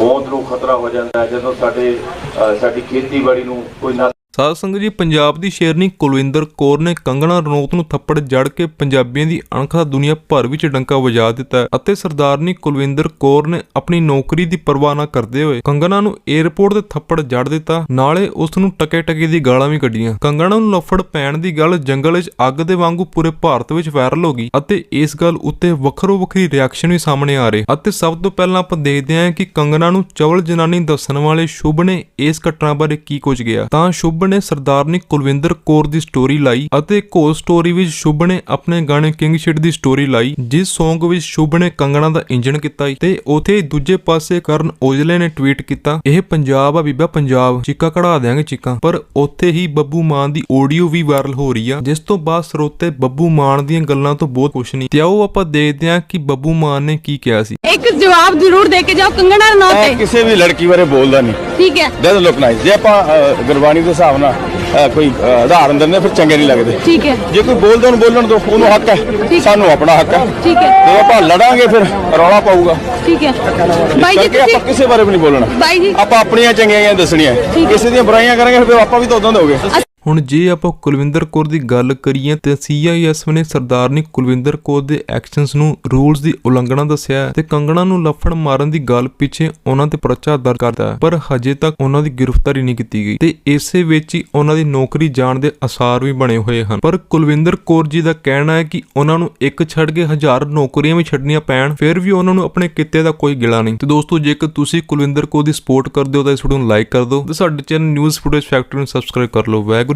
ਹੋਂਦ ਨੂੰ ਖਤਰਾ ਹੋ ਜਾਂਦਾ ਹੈ ਜਦੋਂ ਸਾਡੇ ਸਾਡੀ ਖੇਤੀਬਾੜੀ ਨੂੰ ਕੋਈ ਨਾ ਸਾਧ ਸੰਗਤ ਜੀ, ਪੰਜਾਬ ਦੀ ਸ਼ੇਰਨੀ ਕੁਲਵਿੰਦਰ ਕੌਰ ਨੇ ਕੰਗਣਾ ਰਣੌਤ ਨੂੰ ਥੱਪੜ ਜੜ ਕੇ ਪੰਜਾਬੀਆਂ ਦੀ ਅਣਖ ਦਾ ਦੁਨੀਆ ਭਰ ਵਿੱਚ ਡੰਕਾ ਵਜਾ ਦਿੱਤਾ ਅਤੇ ਸਰਦਾਰਨੀ ਕੁਲਵਿੰਦਰ ਕੌਰ ਨੇ ਆਪਣੀ ਨੌਕਰੀ ਦੀ ਪਰਵਾਹ ਨਾ ਕਰਦੇ ਹੋਏ ਕੰਗਣਾ ਨੂੰ 에ਅਰਪੋਰਟ ਤੇ ਥੱਪੜ ਜੜ ਦਿੱਤਾ। ਨਾਲੇ ਉਸ ਨੂੰ ਟਕੇ ਟਕੇ ਦੀ ਗਾਲਾਂ ਵੀ ਕੱਢੀਆਂ। ਕੰਗਣਾ ਨੂੰ ਲਫੜ ਪੈਣ ਦੀ ਗੱਲ ਜੰਗਲ ਵਿੱਚ ਅੱਗ ਦੇ ਵਾਂਗੂ ਪੂਰੇ ਭਾਰਤ ਵਿੱਚ ਵਾਇਰਲ ਹੋ ਗਈ ਅਤੇ ਇਸ ਗੱਲ ਉੱਤੇ ਵੱਖਰੋ ਵੱਖਰੀ ਰਿਐਕਸ਼ਨ ਵੀ ਸਾਹਮਣੇ ਆ ਰਹੇ। ਅਤੇ ਸਭ ਤੋਂ ਪਹਿਲਾਂ ਆਪਾਂ ਦੇਖਦੇ ਹਾਂ ਕਿ ਕੰਗਣਾ ਨੂੰ ਚਵਲ ਜਨਾਨੀ ਦੱਸਣ ਵਾਲੇ ਸ਼ੁਭ ਨੇ ਇਸ ਘਟਨਾ ਬਾਰੇ ਕੀ ਕੁਝ ਗਿਆ ਤਾਂ ਸ਼ੁਭ ਨੇ ਸਰਦਾਰਨੀ ਕੁਲਵਿੰਦਰ ਕੌਰ ਦੀ ਸਟੋਰੀ ਲਾਈ ਅਤੇ ਇੱਕ ਹੋਰ ਸਟੋਰੀ ਵਿੱਚ ਸ਼ੁਭ ਨੇ ਆਪਣੇ ਗਾਣੇ ਕਿੰਗ ਸ਼ਿਟ ਦੀ ਸਟੋਰੀ ਲਾਈ ਜਿਸ Song ਵਿੱਚ ਸ਼ੁਭ ਨੇ ਕੰਗਣਾ ਦਾ ਇੰਜਣ ਕੀਤਾ ਤੇ ਉਥੇ ਦੂਜੇ ਪਾਸੇ ਕਰਨ ਔਜਲੇ ਨੇ ਟਵੀਟ ਕੀਤਾ ਇਹ ਪੰਜਾਬ ਆ ਬੀਬਾ ਪੰਜਾਬ ਚੀਕਾ ਕਢਾ ਦਿਆਂਗੇ ਚੀਕਾਂ। ਪਰ ਉੱਥੇ ਹੀ ਬੱਬੂ ਮਾਨ ਦੀ ਆਡੀਓ ਵੀ ਵਾਇਰਲ ਹੋ ਰਹੀ ਆ ਜਿਸ ਤੋਂ ਬਾਅਦ ਸਰੋਤੇ ਬੱਬੂ ਮਾਨ ਦੀਆਂ ਗੱਲਾਂ ਤੋਂ ਬਹੁਤ ਖੁਸ਼ ਨਹੀਂ ਤੇ ਆਓ ਆਪਾਂ ਦੇਖਦੇ ਹਾਂ ਕਿ ਬੱਬੂ ਮਾਨ ਨੇ ਕੀ ਕਿਹਾ ਸੀ। ਇੱਕ ਜਵਾਬ ਜ਼ਰੂਰ ਦੇ ਕੇ ਜਾਓ ਕੰਗਣਾ ਰਣੌਤ ਤੇ। ਕਿਸੇ ਵੀ ਲੜਕੀ ਬਾਰੇ ਬੋਲਦਾ ਨਹੀਂ। ਠੀਕ ਹੈ। ਡਸਨਟ ਲੁੱਕ ਨਾਈਸ ਜੇ ਆਪਾਂ ਗੁਰਬਾਣੀ ਦੇ ਹਿਸਾਬ ਅ, ਕੋਈ ਉਦਾਹਰਨ ਦਿੰਦੇ ਫਿਰ ਚੰਗੇ ਨਹੀਂ ਲੱਗਦੇ। ਠੀਕ ਹੈ। ਜੇ ਕੋਈ ਬੋਲਦਾ ਉਹਨੂੰ ਬੋਲਣ ਦੋ ਉਹਨੂੰ ਹੱਕ ਹੈ। ਸਾਨੂੰ ਆਪਣਾ ਹੱਕ ਹੈ। ਠੀਕ ਹੈ। ਜਦੋਂ ਆਪਾਂ ਲੜਾਂਗੇ ਫਿਰ ਰੌਲਾ ਪਾਊਗਾ। ਠੀਕ ਹੈ। ਬਾਈ ਜੀ ਕਰਕੇ ਆਪਾਂ ਤੁਸੀਂ ਕਿਸੇ ਬਾਰੇ ਵੀ ਨਹੀਂ ਬੋਲਣਾ। ਬਾਈ ਜੀ। ਆਪਾਂ ਆਪਣੀਆਂ ਚੰਗੀਆਂ ਦੱਸਣੀਆਂ। ਕਿਸੇ ਦੀਆਂ ਬੁਰਾਈਆਂ ਕਰਾਂਗੇ ਫਿਰ ਆਪਾਂ ਵੀ ਤਾਂ ਉਦੋਂ ਦੇ ਹੋਗੇ। ਹੁਣ ਜੇ ਆਪਾਂ ਕੁਲਵਿੰਦਰ ਕੌਰ ਦੀ ਗੱਲ ਕਰੀਏ ਤੇ ਸੀਆਈਐਸ ਨੇ ਸਰਦਾਰਨੀ ਕੁਲਵਿੰਦਰ ਕੌਰ ਦੇ ਐਕਸ਼ਨਸ ਨੂੰ ਰੂਲਸ ਦੀ ਉਲੰਘਣਾ ਦੱਸਿਆ ਹੈ ਤੇ ਕੰਗਣਾ ਨੂੰ ਲੱਫੜ ਮਾਰਨ ਦੀ ਗੱਲ ਪਿੱਛੇ ਉਹਨਾਂ ਤੇ ਪਰਚਾ ਦਰਜ ਕਰਦਾ ਹੈ ਪਰ ਹਜੇ ਤੱਕ ਉਹਨਾਂ ਦੀ ਗ੍ਰਿਫਤਾਰੀ ਨਹੀਂ ਕੀਤੀ ਗਈ ਤੇ ਇਸੇ ਵਿੱਚ ਹੀ ਉਹਨਾਂ ਦੀ ਨੌਕਰੀ ਜਾਣ ਦੇ ਅਸਾਰ ਵੀ ਬਣੇ ਹੋਏ ਹਨ। ਪਰ ਕੁਲਵਿੰਦਰ ਕੌਰ ਜੀ ਦਾ ਕਹਿਣਾ ਹੈ ਕਿ ਉਹਨਾਂ ਨੂੰ ਇੱਕ ਛੱਡ ਕੇ ਹਜ਼ਾਰ ਨੌਕਰੀਆਂ ਵੀ ਛੱਡਣੀਆਂ ਪੈਣ, ਫਿਰ ਵੀ ਉਹਨਾਂ ਨੂੰ ਆਪਣੇ ਕਿੱਤੇ ਦਾ ਕੋਈ ਗਿਲਾ ਨਹੀਂ। ਤੇ ਦੋਸਤੋ, ਜੇਕਰ ਤੁਸੀਂ ਕੁਲਵਿੰਦਰ ਕੌਰ ਦੀ ਸਪੋਰਟ ਕਰਦੇ ਹੋ ਤਾਂ ਇਸ ਵੀਡੀਓ ਨੂੰ ਲਾਈਕ ਕਰ ਦਿਓ ਤੇ ਸਾਡੇ ਚੈਨਲ ਨਿਊਜ਼ ਫੁਟੇਜ ਫੈਕਟਰੀ ਨੂੰ ਸਬਸਕ੍ਰਾਈਬ ਕਰ ਲਓ। ਵੈਗੁਰੂ